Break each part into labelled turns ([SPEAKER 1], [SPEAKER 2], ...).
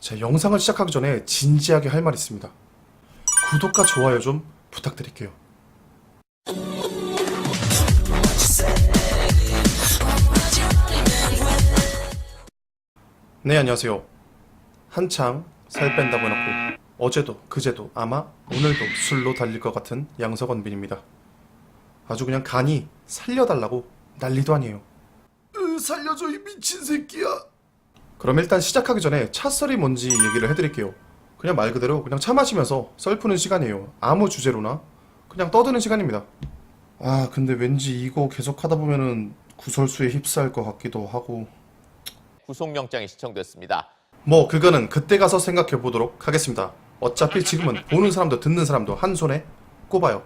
[SPEAKER 1] 자, 영상을 시작하기 전에 진지하게 할 말이 있습니다. 구독과 좋아요 좀 부탁드릴게요. 네, 안녕하세요. 한창 살 뺀다고 해놓고 어제도 그제도 아마 오늘도 술로 달릴 것 같은 양석원 빈입니다. 아주 그냥 간이 살려달라고 난리도 아니에요. 으, 살려줘 이 미친 새끼야. 그럼 일단 시작하기 전에 차 썰이 뭔지 얘기를 해드릴게요. 그냥 말 그대로 그냥 차 마시면서 썰 푸는 시간이에요. 아무 주제로나 그냥 떠드는 시간입니다. 아 근데 왠지 이거 계속 하다 보면은 구설수에 휩싸일 것 같기도 하고
[SPEAKER 2] 구속영장이 시청됐습니다.
[SPEAKER 1] 뭐 그거는 그때 가서 생각해 보도록 하겠습니다. 어차피 지금은 보는 사람도 듣는 사람도 한 손에 꼽아요.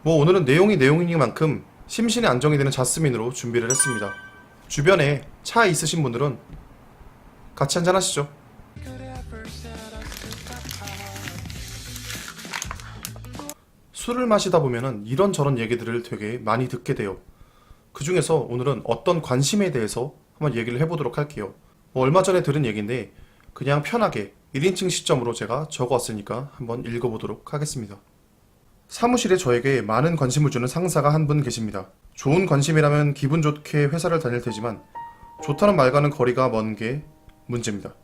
[SPEAKER 1] 뭐 오늘은 내용이 내용이니만큼 심신이 안정이 되는 자스민으로 준비를 했습니다. 주변에 차 있으신 분들은 같이 한잔 하시죠. 술을 마시다 보면은 이런저런 얘기들을 되게 많이 듣게 돼요. 그 중에서 오늘은 어떤 관심에 대해서 한번 얘기를 해보도록 할게요. 뭐 얼마 전에 들은 얘기인데 그냥 편하게 1인칭 시점으로 제가 적어왔으니까 한번 읽어보도록 하겠습니다. 사무실에 저에게 많은 관심을 주는 상사가 한 분 계십니다. 좋은 관심이라면 기분 좋게 회사를 다닐 테지만 좋다는 말과는 거리가 먼 게 문제입니다.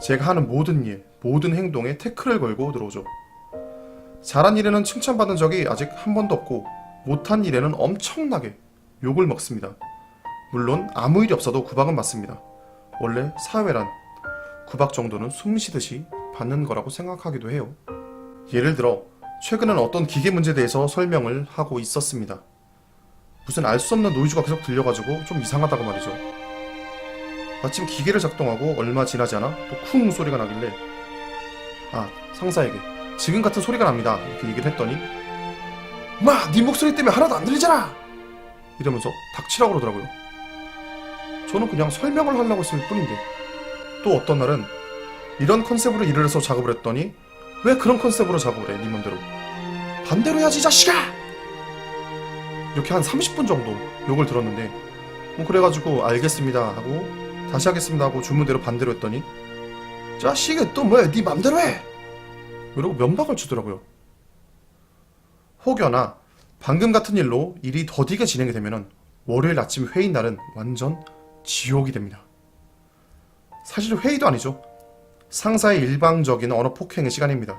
[SPEAKER 1] 제가 하는 모든 일, 모든 행동에 태클을 걸고 들어오죠. 잘한 일에는 칭찬받은 적이 아직 한 번도 없고 못한 일에는 엄청나게 욕을 먹습니다. 물론 아무 일이 없어도 구박은 맞습니다. 원래 사회란 구박 정도는 숨 쉬듯이 받는 거라고 생각하기도 해요. 예를 들어 최근엔 어떤 기계 문제에 대해서 설명을 하고 있었습니다. 무슨 알 수 없는 노이즈가 계속 들려가지고 좀 이상하다고 말이죠. 마침 기계를 작동하고 얼마 지나지 않아 또 쿵 소리가 나길래 아 상사에게 지금 같은 소리가 납니다 이렇게 얘기를 했더니 마! 네 목소리 때문에 하나도 안 들리잖아! 이러면서 닥치라고 그러더라고요. 저는 그냥 설명을 하려고 했을 뿐인데 또 어떤 날은 이런 컨셉으로 일을 해서 작업을 했더니 왜 그런 컨셉으로 해? 네 맘대로 반대로 해야지 이 자식아! 이렇게 한 30분 정도 욕을 들었는데 뭐 그래가지고 알겠습니다 하고 다시 하겠습니다 하고 주문대로 반대로 했더니 자식이 또 뭐야 네 맘대로 해! 이러고 면박을 주더라고요. 혹여나 방금 같은 일로 일이 더디게 진행이 되면은 월요일 아침 회의 날은 완전 지옥이 됩니다. 사실 회의도 아니죠. 상사의 일방적인 언어 폭행의 시간입니다.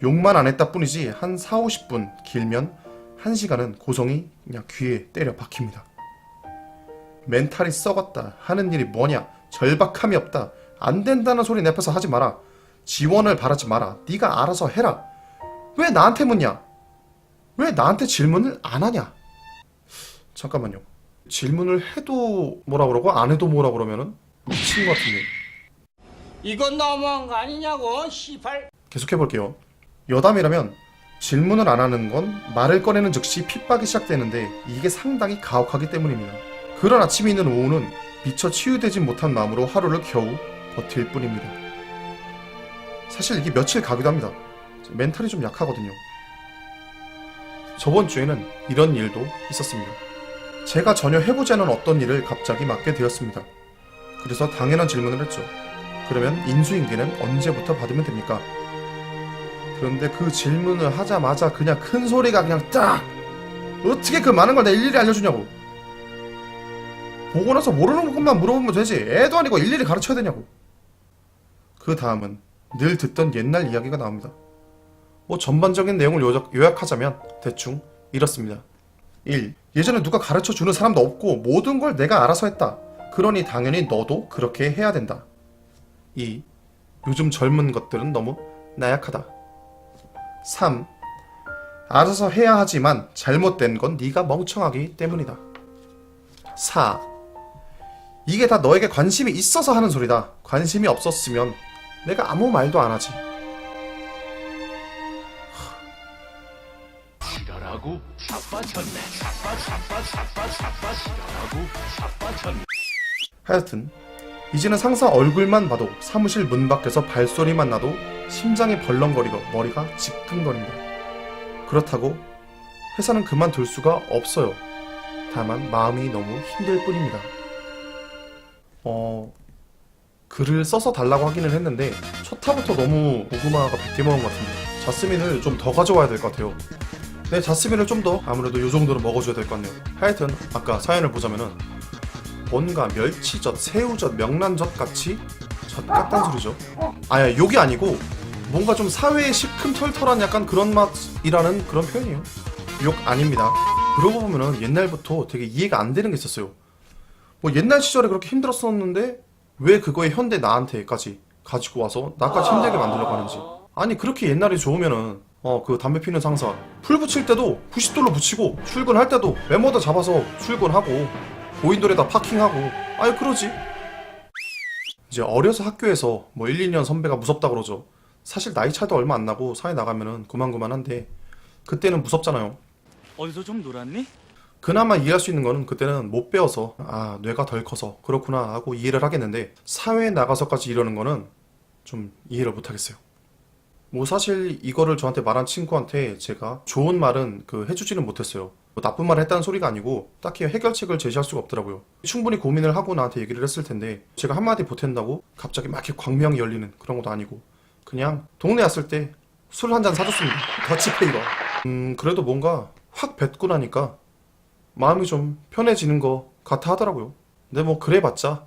[SPEAKER 1] 욕만 안 했다 뿐이지 한 4, 50분 길면 1시간은 고성이 그냥 귀에 때려 박힙니다. 멘탈이 썩었다. 하는 일이 뭐냐? 절박함이 없다. 안 된다는 소리 내 앞에서 하지 마라. 지원을 바라지 마라. 네가 알아서 해라. 왜 나한테 묻냐? 왜 나한테 질문을 안 하냐? 잠깐만요. 질문을 해도 뭐라 그러고 안 해도 뭐라 그러면은 미친 것 같은데.
[SPEAKER 3] 이건 너무한 거 아니냐고 시발
[SPEAKER 1] 계속해 볼게요. 여담이라면 질문을 안 하는 건 말을 꺼내는 즉시 핍박이 시작되는데 이게 상당히 가혹하기 때문입니다. 그런 아침이 있는 오후는 미처 치유되지 못한 마음으로 하루를 겨우 버틸 뿐입니다. 사실 이게 며칠 가기도 합니다. 멘탈이 좀 약하거든요. 저번 주에는 이런 일도 있었습니다. 제가 전혀 해보지 않은 어떤 일을 갑자기 맡게 되었습니다. 그래서 당연한 질문을 했죠. 그러면 인수인계는 언제부터 받으면 됩니까? 그런데 그 질문을 하자마자 그냥 큰 소리가 그냥 딱! 어떻게 그 많은 걸 내 일일이 알려주냐고! 보고 나서 모르는 것만 물어보면 되지. 애도 아니고 일일이 가르쳐야 되냐고. 그 다음은 늘 듣던 옛날 이야기가 나옵니다. 뭐 전반적인 내용을 요약, 요약하자면 대충 이렇습니다. 1. 예전에 누가 가르쳐 주는 사람도 없고 모든 걸 내가 알아서 했다. 그러니 당연히 너도 그렇게 해야 된다. 2. 요즘 젊은 것들은 너무 나약하다. 3. 알아서 해야 하지만 잘못된 건 네가 멍청하기 때문이다. 4. 이게 다 너에게 관심이 있어서 하는 소리다. 관심이 없었으면 내가 아무 말도 안 하지.
[SPEAKER 4] 지랄하고 자빠졌네 자빠 자빠 자빠 자빠 지랄하고 자빠졌네
[SPEAKER 1] 하여튼 이제는 상사 얼굴만 봐도 사무실 문 밖에서 발소리만 나도 심장이 벌렁거리고 머리가 지끈거립니다. 그렇다고 회사는 그만둘 수가 없어요. 다만 마음이 너무 힘들 뿐입니다. 어 글을 써서 달라고 하기는 했는데 초타부터 너무 고구마가 100개 먹은 것 같은데 자스민을 좀 더 가져와야 될 것 같아요 네 자스민을 좀 더 아무래도 요 정도는 먹어줘야 될 것 같네요 하여튼 아까 사연을 보자면은 뭔가 멸치젓, 새우젓, 명란젓 같이? 젓 같단 소리죠? 아야 욕이 아니고 뭔가 좀 사회에 시큼털털한 약간 그런 맛이라는 그런 표현이에요. 욕 아닙니다. 그러고 보면은 옛날부터 되게 이해가 안 되는 게 있었어요. 뭐 옛날 시절에 그렇게 힘들었었는데 왜 그거에 현대 나한테까지 가지고 와서 나까지 힘들게 만들려고 하는지. 아니 그렇게 옛날이 좋으면은 어 그 담배 피는 상사 풀 붙일 때도 90돌로 붙이고 출근할 때도 멤버들 잡아서 출근하고 고인돌에다 파킹하고 아니 그러지 이제 어려서 학교에서 뭐 1, 2년 선배가 무섭다 그러죠 사실 나이 차도 얼마 안 나고 사회 나가면은 그만그만한데 그때는 무섭잖아요
[SPEAKER 5] 어디서 좀 놀았니?
[SPEAKER 1] 그나마 이해할 수 있는 거는 그때는 못 배워서 아 뇌가 덜 커서 그렇구나 하고 이해를 하겠는데 사회에 나가서까지 이러는 거는 좀 이해를 못 하겠어요. 뭐 사실 이거를 저한테 말한 친구한테 제가 좋은 말은 그 해주지는 못했어요. 뭐 나쁜 말을 했다는 소리가 아니고 딱히 해결책을 제시할 수가 없더라고요. 충분히 고민을 하고 나한테 얘기를 했을 텐데 제가 한마디 보탠다고 갑자기 막 이렇게 광명이 열리는 그런 것도 아니고 그냥 동네 왔을 때 술 한 잔 사줬습니다. 더치페이가. 음 그래도 뭔가 확 뱉고 나니까 마음이 좀 편해지는 것 같아 하더라고요. 근데 뭐 그래봤자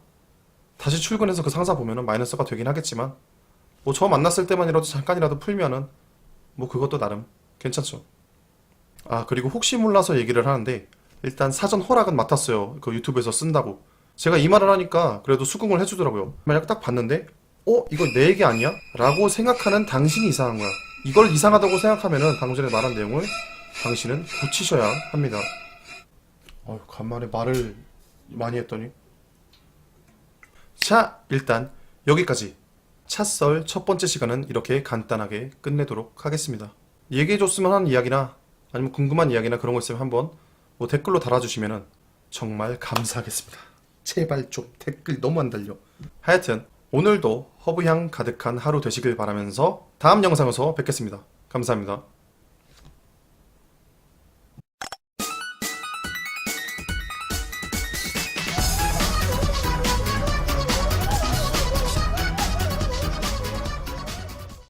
[SPEAKER 1] 다시 출근해서 그 상사 보면은 마이너스가 되긴 하겠지만 뭐 저 만났을 때만이라도 잠깐이라도 풀면은 뭐 그것도 나름 괜찮죠. 아 그리고 혹시 몰라서 얘기를 하는데 일단 사전 허락은 맡았어요. 그 유튜브에서 쓴다고. 제가 이 말을 하니까 그래도 수긍을 해주더라고요. 만약 딱 봤는데 어 이거 내 얘기 아니야? 라고 생각하는 당신이 이상한 거야. 이걸 이상하다고 생각하면은 방금 전에 말한 내용을 당신은 고치셔야 합니다. 어휴, 간만에 말을 많이 했더니. 자, 일단 여기까지 찻썰 첫 번째 시간은 이렇게 간단하게 끝내도록 하겠습니다. 얘기해줬으면 하는 이야기나 아니면 궁금한 이야기나 그런 거 있으면 한번 뭐 댓글로 달아주시면은 정말 감사하겠습니다. 제발 좀 댓글 너무 안 달려. 하여튼 오늘도 허브향 가득한 하루 되시길 바라면서 다음 영상에서 뵙겠습니다. 감사합니다.